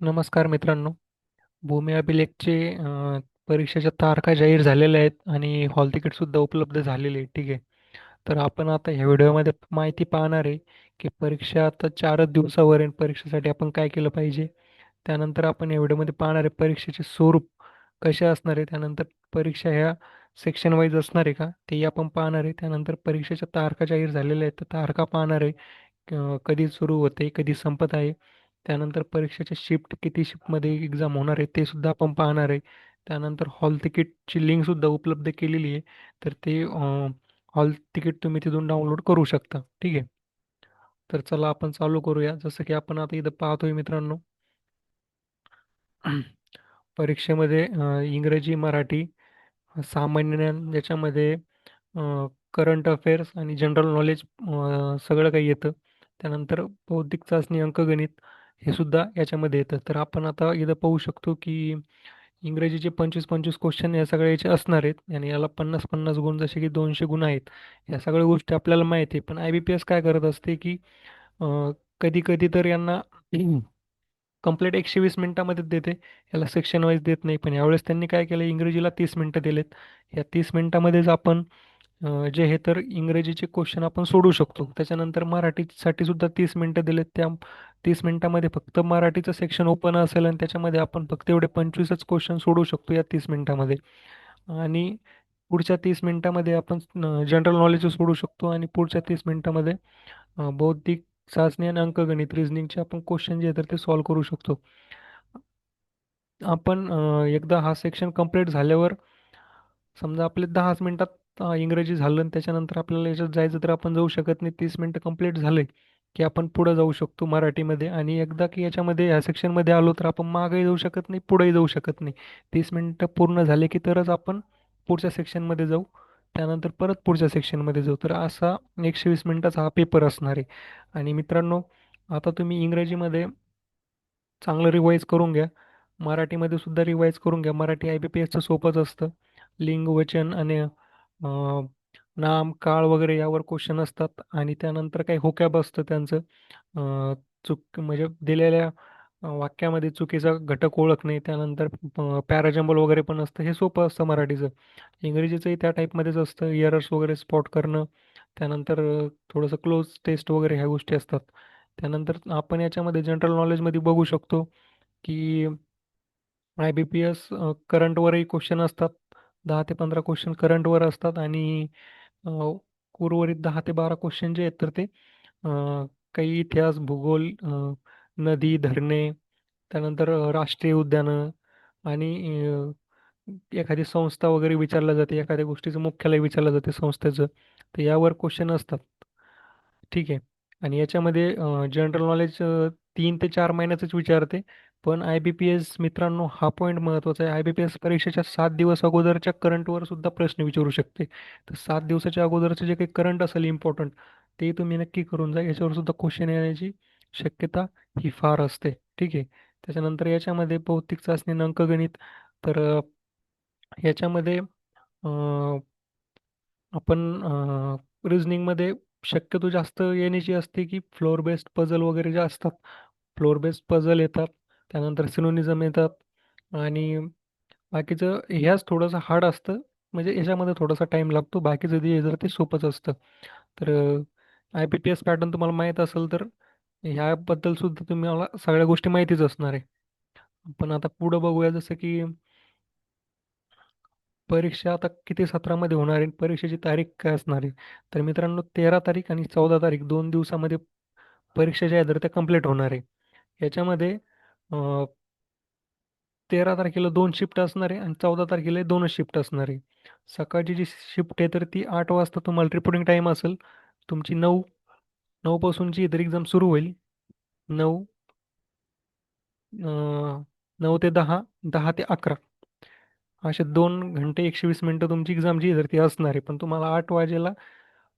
नमस्कार मित्रांनो. भूमी अभिलेखचे अ, परीक्षेच्या तारखा जाहीर झालेल्या आहेत आणि हॉल तिकीट सुद्धा उपलब्ध झालेले आहे ठीक आहे. तर आपण आता ह्या व्हिडिओमध्ये माहिती पाहणार आहे की परीक्षा आता चारच दिवसावर आहे. परीक्षेसाठी आपण काय केलं पाहिजे? त्यानंतर आपण या व्हिडिओमध्ये पाहणार आहे परीक्षेचे स्वरूप कसे असणार आहे. त्यानंतर परीक्षा ह्या सेक्शन वाईज असणार आहे का? तेही आपण पाहणार आहे. त्यानंतर परीक्षेच्या तारखा जाहीर झालेल्या आहेत. तर तारखा पाहणार आहे कधी सुरू होते कधी संपत आहे. त्यानंतर परीक्षेच्या शिफ्ट किती शिफ्टमध्ये एक्झाम होणार आहे ते सुद्धा आपण पाहणार आहे. त्यानंतर हॉल तिकीटची लिंक सुद्धा उपलब्ध केलेली आहे. तर ते हॉल तिकीट तुम्ही तिथून डाउनलोड करू शकता. ठीक आहे? तर चला आपण चालू करूया. जसं की आपण आता इथं पाहतोय मित्रांनो. परीक्षेमध्ये इंग्रजी मराठी सामान्य ज्ञान ज्याच्यामध्ये करंट अफेअर्स आणि जनरल नॉलेज सगळं काही येतं. त्यानंतर बौद्धिक चाचणी अंकगणित हे सुद्धा याच्यामध्ये येतं. तर आपण आता इथं पाहू शकतो की इंग्रजीचे पंचवीस पंचवीस क्वेश्चन या सगळ्या याचे असणार आहेत. आणि याला पन्नास पन्नास गुण जसे की दोनशे गुण आहेत. या सगळ्या गोष्टी आपल्याला माहिती आहे. पण आय बी पी एस काय करत असते की कधी कधी तर यांना कंप्लीट एकशे वीस मिनटामध्ये देते. याला सेक्शन वाईज देत नाही. पण यावेळेस त्यांनी काय केलं? इंग्रजीला तीस मिनटं दिलेत. या तीस मिनटामध्येच आपण अ, जे हे तर इंग्रजीचे क्वेश्चन आपण सोडू शकतो. त्याच्यानंतर मराठीसाठी सुद्धा तीस मिनिटं दिलेत. त्या तीस मिनिटामध्ये फक्त मराठीचं सेक्शन ओपन असेल आणि त्याच्यामध्ये आपण फक्त एवढे पंचवीसच क्वेश्चन सोडू शकतो या तीस मिनिटामध्ये. आणि पुढच्या तीस मिनिटामध्ये आपण जनरल नॉलेज सोडू शकतो आणि पुढच्या तीस मिनिटामध्ये अ, बौद्धिक चाचणी आणि अंकगणित रिझनिंगचे आपण क्वेश्चन जे आहेत तर ते सॉल्व्ह करू शकतो. आपण अ, एकदा हा सेक्शन कंप्लीट झाल्यावर समजा आपले दहाच मिनिटात तर इंग्रजी झालं आणि त्याच्यानंतर आपल्याला याच्यात जायचं तर आपण जाऊ शकत नाही. तीस मिनटं कंप्लीट झाले की आपण पुढं जाऊ शकतो मराठीमध्ये आणि एकदा की याच्यामध्ये ह्या सेक्शनमध्ये आलो तर आपण मागेही जाऊ शकत नाही पुढेही जाऊ शकत नाही. तीस मिनटं पूर्ण झाले की तरच आपण पुढच्या सेक्शनमध्ये जाऊ. त्यानंतर परत पुढच्या सेक्शनमध्ये जाऊ. तर असा एकशे वीस मिनटाचा हा पेपर असणार आहे. आणि मित्रांनो आता तुम्ही इंग्रजीमध्ये चांगलं रिवाईज करून घ्या. मराठीमध्ये सुद्धा रिवाईज करून घ्या. मराठी आय बी पी एसचं सोपंच असतं. लिंग वचन आणि अं, नाम काळ वगैरे यावर क्वेश्चन असतात आणि त्यानंतर काही होकॅब असतं त्यांचं. अं, म्हणजे दिलेल्या अं, वाक्यामध्ये चुकीचा घटक ओळखणे त्यानंतर पॅराजंबल वगैरे पण असतं. हे सोपं असतं मराठीचं. इंग्रजीचंही त्या टाईपमध्येच असतं. इयरर्स वगैरे स्पॉट करणं त्यानंतर अं, थोडंसं क्लोज टेस्ट वगैरे ह्या गोष्टी असतात. त्यानंतर आपण याच्यामध्ये जनरल नॉलेजमध्ये बघू शकतो की आय बी पी एस करंटवरही क्वेश्चन असतात. दहा ते पंधरा क्वेश्चन करंटवर असतात आणि उर्वरित दहा ते बारा क्वेश्चन जे आहेत तर ते काही इतिहास भूगोल नदी धरणे त्यानंतर राष्ट्रीय उद्यानं आणि एखादी संस्था वगैरे विचारल्या जाते एखाद्या गोष्टीचं मुख्यालय विचारलं जाते संस्थेचं तर यावर क्वेश्चन असतात. ठीक आहे. आणि याच्यामध्ये जनरल नॉलेज तीन ते चार महिन्याचंच विचारते. पण आय बी पी एस मित्रांनो हा पॉईंट महत्त्वाचा आहे. आय बी पी एस परीक्षेच्या सात दिवस अगोदरच्या करंटवर सुद्धा प्रश्न विचारू शकते. तर सात दिवसाच्या अगोदरचं जे काही करंट असेल इम्पॉर्टंट ते तुम्ही नक्की करून जा. याच्यावर सुद्धा क्वेश्चन येण्याची शक्यता ही फार असते. ठीक आहे? त्याच्यानंतर याच्यामध्ये भौतिक चाचणी अंकगणित. तर याच्यामध्ये आपण रिझनिंगमध्ये शक्यतो जास्त येण्याची असते की फ्लोअर बेस्ड पझल वगैरे जे असतात फ्लोअर बेस्ड पझल येतात. त्यानंतर सिनोनिझम येतात आणि बाकीचं ह्याच थोडंसं हार्ड असतं म्हणजे याच्यामध्ये थोडासा टाईम लागतो बाकीचं जे जर ते सोपंच असतं. तर I P P S pattern तुम्हाला माहीत असेल तर ह्याबद्दल सुद्धा मला सगळ्या गोष्टी माहितीच असणार आहे. पण आता पुढं बघूया जसं की परीक्षा आता किती सत्रामध्ये होणार आहे परीक्षेची तारीख काय असणार आहे? तर मित्रांनो तेरा तारीख आणि चौदा तारीख दोन दिवसामध्ये परीक्षा ज्या आहेत तर त्या कंप्लीट होणार आहे. याच्यामध्ये तेरा तारखेला दोन शिफ्ट असणार आहे आणि चौदा तारखेला दोनच शिफ्ट असणार. आहे सकाळची जी शिफ्ट आहे तर ती आठ वाजता तुम्हाला रिपोर्टिंग टाईम असेल. तुमची नऊ नऊपासूनची इतर एक्झाम सुरू होईल. नऊ नऊ ते दहा दहा ते अकरा. असे दोन घंटे एकशे वीस मिनटं तुमची एक्झाम जी आहे तर ती असणार आहे. पण तुम्हाला आठ वाजेला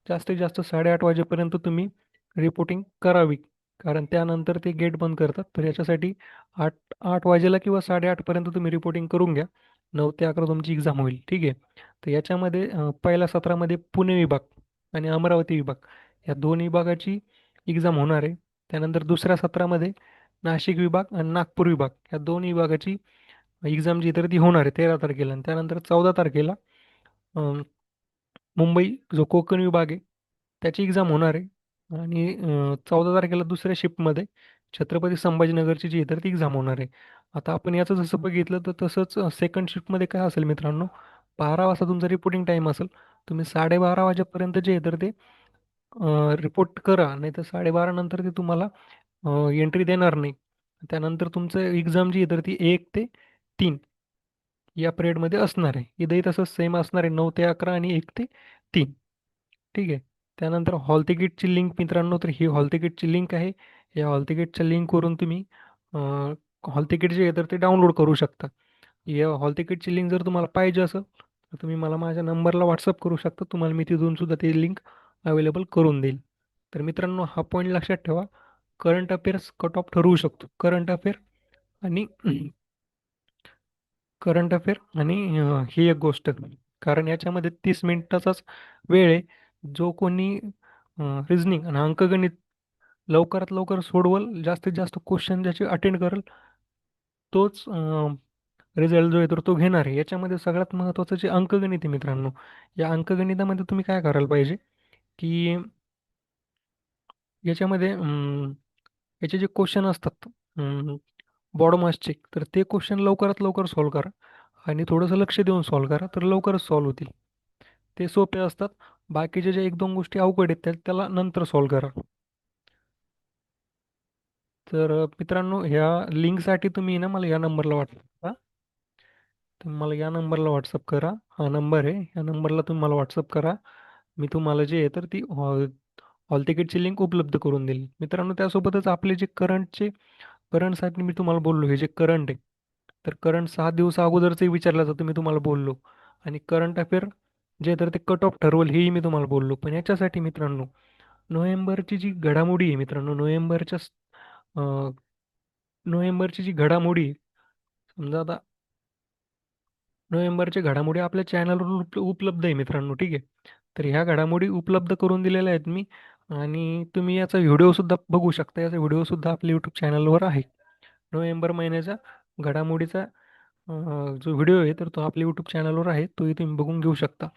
जास्तीत जास्त साडेआठ वाजेपर्यंत तुम्ही रिपोर्टिंग करावी. कारण त्यानंतर ते गेट बंद करतात. तर याच्यासाठी आठ आठ वाजेला किंवा साडेआठपर्यंत तुम्ही रिपोर्टिंग करून घ्या. नऊ ते अकरा तुमची एक्झाम होईल. ठीक आहे? तर याच्यामध्ये पहिल्या सत्रामध्ये पुणे विभाग आणि अमरावती विभाग या दोन विभागाची एक्झाम होणार आहे. त्यानंतर दुसऱ्या सत्रामध्ये नाशिक विभाग आणि नागपूर विभाग या दोन विभागाची एक्झाम जी तर ती होणार आहे तेरा तारखेला. आणि त्यानंतर चौदा तारखेला मुंबई जो कोकण विभाग आहे त्याची एक्झाम होणार आहे. आणि चौदा तारखेला दुसऱ्या शिफ्टमध्ये छत्रपती संभाजीनगरची जी आहे तर ती एक्झाम होणार आहे. आता आपण याचं जसं बघितलं तर तसंच सेकंड शिफ्टमध्ये काय असेल मित्रांनो बारा वाजता तुमचा रिपोर्टिंग टाईम असेल. तुम्ही साडेबारा वाजेपर्यंत जे आहे तर ते रिपोर्ट करा नाही तर साडेबारा नंतर ते तुम्हाला एंट्री देणार नाही. त्यानंतर तुमचं एक्झाम जी आहे तर ती एक ते तीन या पिरियडमध्ये असणार आहे. इथंही तसंच सेम असणार आहे नऊ ते अकरा आणि एक ते तीन. ठीक आहे? त्यानंतर हॉल तिकीटची लिंक मित्रांनो तर ही हॉल तिकीटची लिंक आहे. या हॉल तिकीटच्या लिंकवरून तुम्ही हॉल तिकीट जे आहे तर ते डाउनलोड करू शकता. या हॉल तिकीटची लिंक जर तुम्हाला पाहिजे असेल तर तुम्ही मला माझ्या नंबरला व्हॉट्सअप करू शकता. तुम्हाला मी तिथून सुद्धा ती लिंक अवेलेबल करून देईल. तर मित्रांनो हा पॉईंट लक्षात ठेवा. करंट अफेअर्स कट ऑफ ठरवू शकतो. करंट अफेअर आणि करंट अफेअर आणि ही एक गोष्ट. कारण याच्यामध्ये तीस मिनिटाचाच वेळ आहे. जो कोणी रिझनिंग आणि अंकगणित लवकरात लवकर सोडवल जास्तीत जास्त क्वेश्चन ज्याचे अटेंड करेल तोच रिझल्ट जो आहे तर तो घेणार आहे. याच्यामध्ये सगळ्यात महत्त्वाचं जे अंकगणित आहे मित्रांनो या अंकगणितामध्ये तुम्ही काय करायला पाहिजे? की याच्यामध्ये याचे जे क्वेश्चन असतात बॉडमासचे तर ते क्वेश्चन लवकरात लवकर सॉल्व करा आणि थोडंसं लक्ष देऊन सॉल्व करा तर लवकरच सॉल्व होतील. ते सोपे असतात. बाकीचे जे एक दोन गोष्टी अवघड आहेत त्या त्याला नंतर सॉल्व करा. तर मित्रांनो ह्या लिंकसाठी तुम्ही ना मला या नंबरला व्हॉट्सअप करा. तर मला या नंबरला व्हॉट्सअप करा. हा नंबर आहे. या नंबरला तुम्ही मला व्हॉट्सअप करा. मी तुम्हाला जे आहे तर ती हॉल हॉल तिकीटची लिंक उपलब्ध करून देईल. मित्रांनो त्यासोबतच आपले जे करंटचे करंटसाठी मी तुम्हाला बोललो हे जे करंट आहे तर करंट सहा दिवस अगोदरचंही विचारलं जातं मी तुम्हाला बोललो. आणि करंट अफेअर जे तर ते कट ऑफ ठरवल हेही मी तुम्हाला बोललो. पण याच्यासाठी मित्रांनो नोव्हेंबरची जी घडामोडी आहे मित्रांनो नोव्हेंबरच्या नोव्हेंबरची जी घडामोडी आहे समजा आता नोव्हेंबरच्या घडामोडी आपल्या चॅनलवर उपलब्ध आहे मित्रांनो ठीक आहे? तर ह्या घडामोडी उपलब्ध करून दिलेल्या आहेत मी आणि तुम्ही याचा व्हिडिओसुद्धा बघू शकता. याचा व्हिडिओसुद्धा आपल्या यूट्यूब चॅनलवर आहे. नोव्हेंबर महिन्याचा घडामोडीचा जो व्हिडिओ आहे तर तो आपल्या यूट्यूब चॅनलवर आहे. तोही तुम्ही बघून घेऊ शकता.